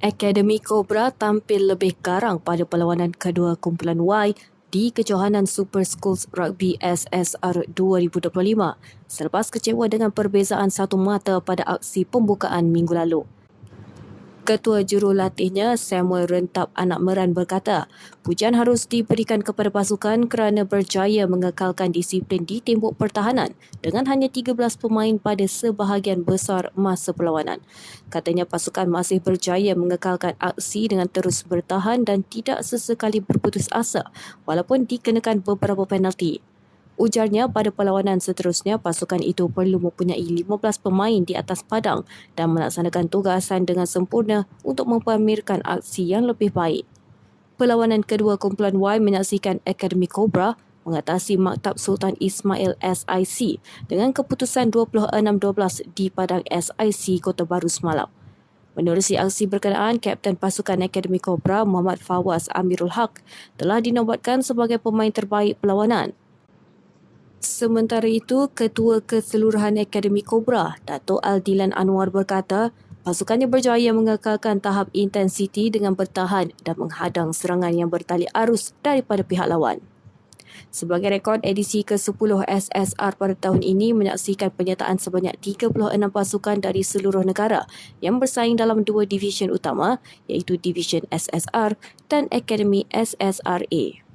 Akademi Cobra tampil lebih garang pada perlawanan kedua kumpulan Y di kejohanan Super Schools Rugby SSR 2025 selepas kecewa dengan perbezaan satu mata pada aksi pembukaan minggu lalu. Ketua Jurulatihnya Samuel Rentap Anak Meran berkata, pujian harus diberikan kepada pasukan kerana berjaya mengekalkan disiplin di tembok pertahanan dengan hanya 13 pemain pada sebahagian besar masa perlawanan. Katanya pasukan masih berjaya mengekalkan aksi dengan terus bertahan dan tidak sesekali berputus asa walaupun dikenakan beberapa penalti. Ujarnya pada perlawanan seterusnya pasukan itu perlu mempunyai 15 pemain di atas padang dan melaksanakan tugasan dengan sempurna untuk mempamerkan aksi yang lebih baik. Perlawanan kedua kumpulan Y menyaksikan Akademi Cobra mengatasi Maktab Sultan Ismail SIC dengan keputusan 26-12 di padang SIC Kota Baru semalam. Menerusi aksi berkenaan, Kapten Pasukan Akademi Cobra Muhammad Fawaz Amirul Haq telah dinobatkan sebagai pemain terbaik perlawanan. Sementara itu, Ketua Keseluruhan Akademi Cobra, Dato' Aldilan Anwar berkata, pasukannya berjaya mengekalkan tahap intensiti dengan bertahan dan menghadang serangan yang bertali arus daripada pihak lawan. Sebagai rekod, edisi ke-10 SSR pada tahun ini menyaksikan penyertaan sebanyak 36 pasukan dari seluruh negara yang bersaing dalam dua division utama iaitu Division SSR dan Akademi SSRA.